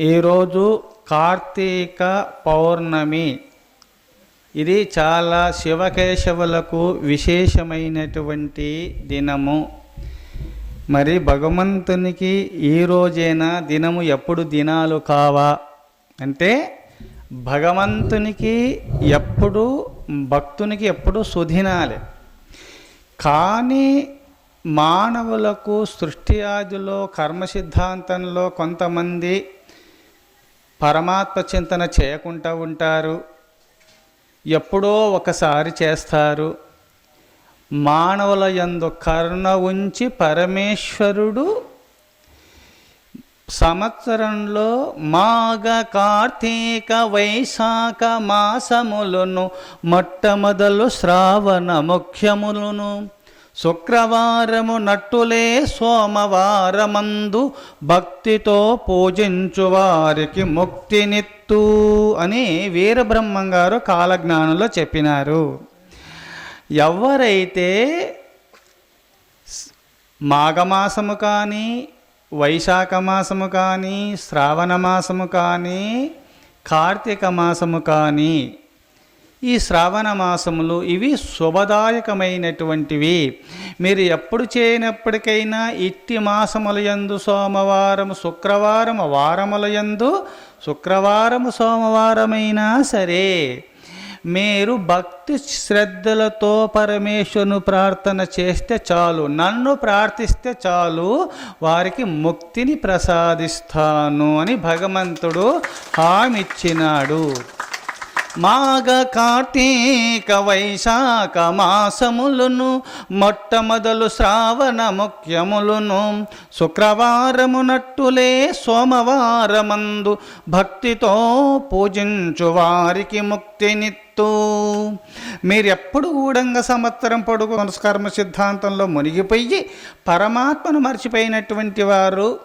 ఈరోజు కార్తీక పౌర్ణమి. ఇది చాలా శివకేశవులకు విశేషమైనటువంటి దినము. మరి భగవంతునికి ఈ రోజైనా దినము ఎప్పుడు దినాలు కావా? అంటే భగవంతునికి ఎప్పుడు భక్తునికి ఎప్పుడు సుదినాలే. కానీ మానవులకు సృష్టి ఆదిలో కర్మ సిద్ధాంతంలో కొంతమంది పరమాత్మ చింతన చేయకుండా ఉంటారు. ఎప్పుడో ఒకసారి చేస్తారు. మానవుల యందు కరుణ ఉంచి పరమేశ్వరుడు సంవత్సరంలో మాఘ కార్తీక వైశాఖ మాసములను మొట్టమొదలు శ్రావణ ముఖ్యములను శుక్రవారము నట్టులే సోమవారమందు భక్తితో పూజించు వారికి ముక్తినిత్తు అని వీరబ్రహ్మం గారు కాలజ్ఞానంలో చెప్పినారు. ఎవరైతే మాఘమాసము కానీ వైశాఖ మాసము కానీ శ్రావణ మాసము కానీ కార్తీక మాసము కానీ ఈ శ్రావణ మాసములు ఇవి శుభదాయకమైనటువంటివి. మీరు ఎప్పుడు చేయనప్పటికైనా ఇట్టి మాసములయందు సోమవారం శుక్రవారం వారములయందు శుక్రవారం శుక్రవారము సోమవారమైనా సరే మీరు భక్తి శ్రద్ధలతో పరమేశ్వరును ప్రార్థన చేస్తే చాలు నన్ను ప్రార్థిస్తే చాలు వారికి ముక్తిని ప్రసాదిస్తాను అని భగవంతుడు హామీ ఇచ్చినాడు మాఘ కార్తీక వైశాఖ మాసములను మొట్టమొదలు శ్రావణ ముఖ్యములను. శుక్రవారము నట్టులే సోమవారమందు భక్తితో పూజించు వారికి ముక్తినిత్తు మీరు ఊడంగ సంవత్సరం పొడుగు కర్మ సిద్ధాంతంలో మునిగిపోయి పరమాత్మను మర్చిపోయినటువంటి వారు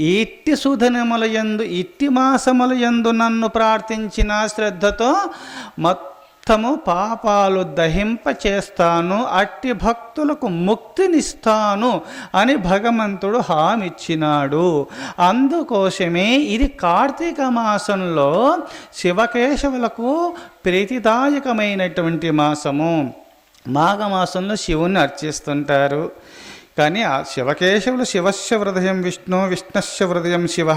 ఇట్టి సుధనములయందు ఇట్టి మాసములయందు నన్ను ప్రార్థించిన శ్రద్ధతో మొత్తము పాపాలు దహింప చేస్తాను అట్టి భక్తులకు ముక్తినిస్తాను అని భగవంతుడు హామిచ్చినాడు. అందుకోసమే ఇది కార్తీక మాసంలో శివకేశవులకు ప్రీతిదాయకమైనటువంటి మాసము. మాఘమాసంలో శివుణ్ణి అర్చిస్తుంటారు. కానీ ఆ శివకేశవులు శివస్య హృదయం విష్ణు విష్ణస్య హృదయం శివ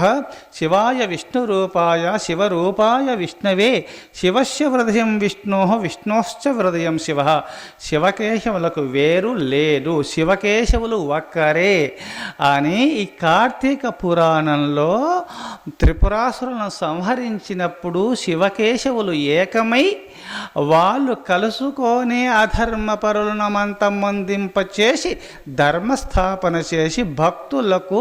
శివాయ విష్ణు రూపాయ శివరూపాయ విష్ణవే శివస్య హృదయం విష్ణు విష్ణోశ్చ హృదయం శివ. శివకేశవులకు వేరు లేదు శివకేశవులు ఒక్కరే. అని ఈ కార్తీక పురాణంలో త్రిపురాసురులను సంహరించినప్పుడు శివకేశవులు ఏకమై వాళ్ళు కలుసుకొని అధర్మపరులను మందింపచేసి ధర్మస్థాపన చేసి భక్తులకు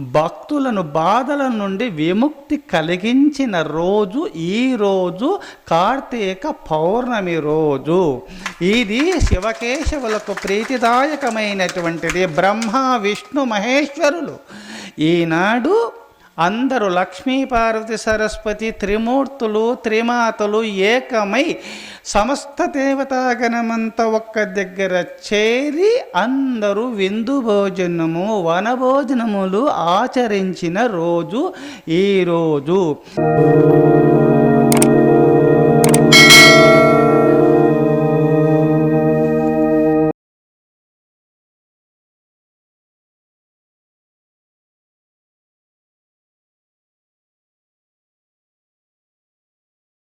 భక్తులను బాధల నుండి విముక్తి కలిగించిన రోజు ఈ రోజు కార్తీక పౌర్ణమి రోజు. ఇది శివకేశవులకు ప్రీతిదాయకమైనటువంటిది. బ్రహ్మ విష్ణు మహేశ్వరులు. ఈనాడు అందరూ లక్ష్మీ పార్వతి సరస్వతి త్రిమూర్తులు త్రిమాతలు ఏకమై సమస్త దేవతాగణమంతా ఒక్క దగ్గర చేరి అందరూ విందు భోజనము వనభోజనములు ఆచరించిన రోజు ఈ రోజు.